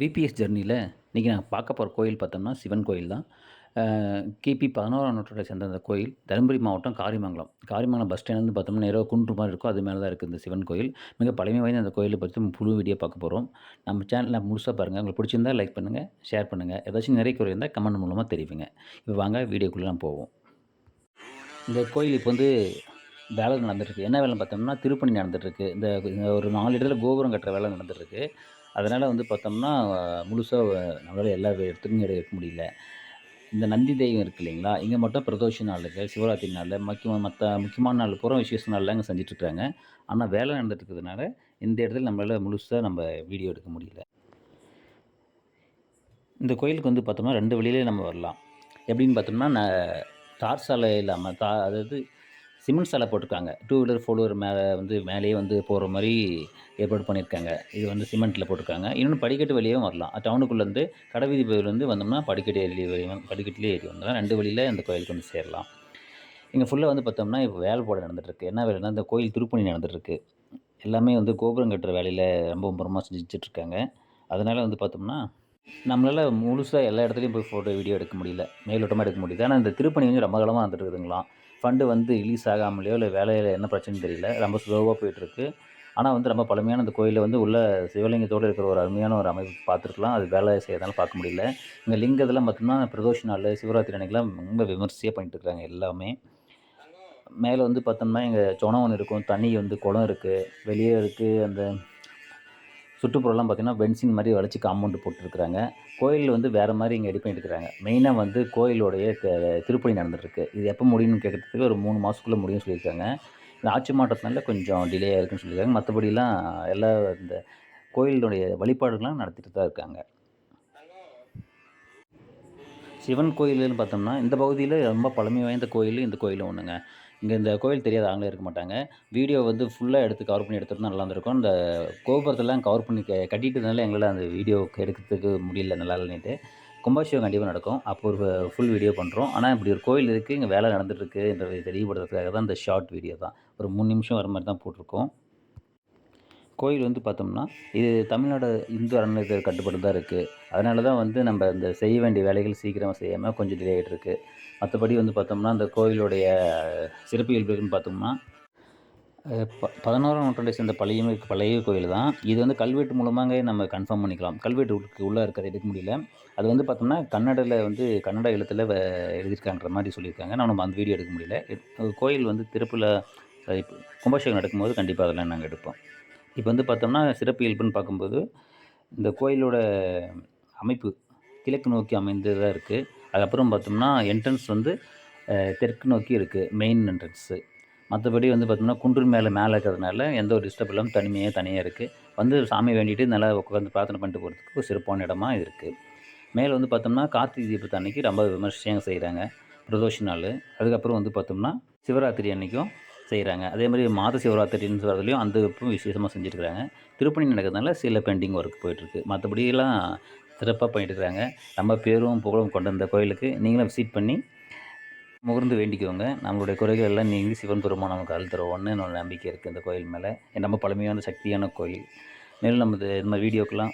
VBS ஜர்னியில் இன்றைக்கி நான் பார்க்க போகிற கோயில் பார்த்தோம்னா சிவன் கோயில் தான். கிபி பதினோராம் நூற்றாண்டை சேர்ந்த அந்த கோயில் தருமபுரி மாவட்டம் காரிமங்கலம். காரிமங்கலம் பஸ் ஸ்டாண்ட்லேருந்து பார்த்தோம்னா நேராக குன்று மாதிரி இருக்கும். அது மேலே தான் இருக்குது இந்த சிவன் கோயில். மிக பழமை வாய்ந்த அந்த கோயிலை பற்றி புழு வீடியோ பார்க்க போகிறோம் நம்ம சேனலில் முழுசாக பாருங்கள் உங்களுக்கு பிடிச்சிருந்தா லைக் பண்ணுங்கள் ஷேர் பண்ணுங்கள் ஏதாச்சும் நிறைய குறை இருந்தால் கமெண்ட் மூலமாக தெரிவிங்க. இப்போ வாங்க வீடியோக்குள்ளே நான் போவோம். இந்த கோயில் இப்போ வந்து வேலை நடந்துட்டுருக்கு என்ன வேலைன்னு பார்த்தோம்னா திருப்பணி நடந்துட்டுருக்கு இந்த இந்த ஒரு நாலு இடத்துல கோபுரம் கட்டுற வேலை நடந்துட்டுருக்கு அதனால் வந்து பார்த்தோம்னா முழுசாக நம்மளால் எல்லா இடத்துக்கும் எடுக்க முடியல. இந்த நந்தி தெய்வம் இருக்குது இல்லைங்களா? இங்கே மட்டும் பிரதோஷ நாளுக்கு சிவராத்திரி நாளில். முக்கியமாக மற்ற முக்கியமான நாள் பூரா விசேஷ நாளில் அங்கே செஞ்சிட்ருக்காங்க ஆனால் வேலை நடந்துட்டு இருக்கிறதுனால இந்த இடத்துல நம்மளால் முழுசாக நம்ம வீடியோ எடுக்க முடியல. இந்த கோயிலுக்கு வந்து பார்த்தோம்னா ரெண்டு வழியிலே நம்ம வரலாம். எப்படின்னு பார்த்தோம்னா நான் தார் சாலை இல்லாமல் தா அதாவது சிமெண்ட் சாலை போட்டிருக்காங்க. டூ வீலர் ஃபோர் வீலர் மேலே வந்து மேலேயே வந்து போகிற மாதிரி ஏற்பாடு பண்ணியிருக்காங்க. இது வந்து சிமெண்ட்டில் போட்டிருக்காங்க. இன்னொன்று படிக்கட்டு வழியாகவும் வரலாம். டவுனுக்குள்ளேருந்து கடைவீதி பகுதியிலேருந்து வந்தோம்னா படிக்கட்டு ஏறி வழியும் படிக்கட்டிலே ஏறி வந்தோம்னா ரெண்டு வழியில் அந்த கோயிலுக்கு வந்து சேரலாம். இங்கே ஃபுல்லாக வந்து பார்த்தோம்னா இப்போ வேலை போட நடந்துகிட்ருக்கு என்ன வேலைன்னா இந்த கோயில் திருப்பணி நடந்துகிட்ருக்கு எல்லாமே வந்து கோபுரம் கட்டுற வேலையில் ரொம்ப மும்பரமாக செஞ்சிட்ருக்காங்க அதனால் வந்து பார்த்தோம்னா நம்மளால் முழுசாக எல்லா இடத்துலையும் போய் ஃபோட்டோ வீடியோ எடுக்க முடியல. மேலோட்டமாக எடுக்க முடியுது ஆனால் இந்த திருப்பணி வந்து ரொம்ப காலமாக வந்துட்டு இருக்குதுங்களாம் ஃபண்டு வந்து ரிலீஸ் ஆகாமலேயோ இல்லை வேலையில் என்ன பிரச்சனைன்னு தெரியல. ரொம்ப ஸ்லோவாக போயிட்டுருக்கு. ஆனால் வந்து ரொம்ப பழமையான அந்த கோயிலில் வந்து உள்ள சிவலிங்கத்தோடு இருக்கிற ஒரு அருமையான ஒரு அமைப்பு பார்த்துருக்கலாம். அது வேலை செய்யறதுனால பார்க்க முடியல. இங்கே லிங்கத்தெல்லாம் பார்த்தோம்னா பிரதோஷ நாள் சிவராத்திரி அன்னைக்கெலாம் ரொம்ப விமர்சையாக பண்ணிட்டு இருக்காங்க எல்லாமே. மேலே வந்து பார்த்தோம்னா இங்கே சொனம் இருக்கும். தண்ணி வந்து குளம் இருக்குது வெளியே இருக்குது அந்த சுற்றுப்புறம்லாம் பார்த்திங்கன்னா பென்சின் மாதிரி வளைச்சி காம்பவுண்டு போட்டுருக்குறாங்க. கோயில் வந்து வேறு மாதிரி இங்கே ரெடி பண்ணிட்டுருக்காங்க மெயினாக வந்து கோயிலுடைய திருப்பணி நடந்துட்டுருக்கு. இது எப்போ முடியும்னு கேட்குறதுக்கு ஒரு மூணு மாதத்துக்குள்ளே முடியும்னு சொல்லியிருக்காங்க. இந்த ஆட்சி மாற்றத்தினால கொஞ்சம் டிலே ஆகிருக்குன்னு சொல்லியிருக்காங்க. மற்றபடிலாம் எல்லா இந்த கோயிலுடைய வழிபாடுகள்லாம் நடத்திட்டு தான் இருக்காங்க. சிவன் கோயில்னு பார்த்தோம்னா இந்த பகுதியில் ரொம்ப பழமை வாய்ந்த கோயில் இந்த கோயிலும் ஒன்றுங்க இங்கே இந்த கோயில் தெரியாத ஆங்களே இருக்க மாட்டாங்க. வீடியோ வந்து ஃபுல்லாக எடுத்து கவர் பண்ணி எடுத்துகிட்டு நல்லா இருந்திருக்கும். இந்த கோபுரத்தெல்லாம் கவர் பண்ணி க கட்டிட்டதுனால எங்களால் அந்த வீடியோ எடுக்கிறதுக்கு முடியல நல்லா இல்லைன்ட்டு கும்பாபிஷேகம் கண்டிப்பாக நடக்கும். அப்போ ஒரு ஃபுல் வீடியோ பண்ணுறோம் ஆனால் இப்படி ஒரு கோயில் இருக்குது இங்கே வேலை நடந்துகிட்ருக்குன்றதை தெரியப்படுத்துறதுக்காக தான் இந்த ஷார்ட் வீடியோ தான். ஒரு மூணு நிமிஷம் வர மாதிரி தான் போட்டிருக்கோம். கோயில் வந்து பார்த்தோம்னா இது தமிழ்நாடு இந்து அறநிலையத்துறை கட்டுப்பாடு தான் இருக்குது அதனால தான் வந்து நம்ம இந்த செய்ய வேண்டிய வேலைகள் சீக்கிரமாக செய்யாமல் கொஞ்சம் டிலே ஆகிட்டு இருக்குது மற்றபடி வந்து பார்த்தோம்னா அந்த கோயிலுடைய சிறப்பியல்புன்னு பார்த்தோம்னா ப பதினோராம் நூற்றாண்டை சேர்ந்த பழைய பழைய கோயில் தான். இது வந்து கல்வெட்டு மூலமாக நம்ம கன்ஃபார்ம் பண்ணிக்கலாம். கல்வெட்டு உள்ளே இருக்கிறத எடுக்க முடியல. அது வந்து பார்த்தோம்னா கன்னடில் வந்து கன்னட எழுத்தில் எழுதியிருக்காங்கிற மாதிரி சொல்லியிருக்காங்க. நான் நம்ம அந்த வீடியோ எடுக்க முடியல. கோயில் வந்து திருப்பில் கும்பாபிஷேகம் நடக்கும்போது கண்டிப்பாக அதெல்லாம் நாங்கள் எடுப்போம். இப்போ வந்து பார்த்தோம்னா சிறப்பு இயல்புன்னு பார்க்கும்போது இந்த கோயிலோட அமைப்பு கிழக்கு நோக்கி அமைந்ததாக இருக்குது அதுக்கப்புறம் பார்த்தோம்னா என்ட்ரன்ஸ் வந்து தெற்கு நோக்கி இருக்குது மெயின் என்ட்ரன்ஸு மற்றபடி வந்து பார்த்தோம்னா குன்று மேலே மேலே இருக்கிறதுனால எந்த ஒரு டிஸ்டர்ப் இல்லாமல் தனிமையாக தனியாக இருக்குது வந்து சாமி வேண்டிட்டு நல்லா உட்காந்து பிரார்த்தனை பண்ணிட்டு போகிறதுக்கு ஒரு சிறப்பான இடமா இருக்குது மேலே வந்து பார்த்தோம்னா கார்த்திகை தீபத்து அன்றைக்கி ரொம்ப விமர்சையாக செய்கிறாங்க பிரதோஷ நாள். அதுக்கப்புறம் வந்து பார்த்தோம்னா சிவராத்திரி அன்றைக்கும் செய்கிறாங்க அதே மாதிரி மாத சிவராத்திரின்னு சொல்கிறதுலையும் அந்த விசேஷமாக செஞ்சுருக்குறாங்க. திருப்பணி நடக்கிறதுனால சில பெண்டிங் ஒர்க் போயிட்டுருக்கு. மற்றபடியெல்லாம் சிறப்பாக பண்ணிட்டுருக்காங்க. நம்ம பேரும் புகழும் கொண்ட இந்த கோயிலுக்கு நீங்களும் விசிட் பண்ணி முகர்ந்து வேண்டிக்கோங்க. நம்மளுடைய குறைகள் எல்லாம் நீங்கி சிவன் பெருமான் நமக்கு அருள் தருவோன்னு என்னோட நம்பிக்கை இருக்குது இந்த கோயில் மேலே. நம்ம பழமையான சக்தியான கோயில். மேலும் நம்ம இந்த மாதிரி வீடியோக்கெல்லாம்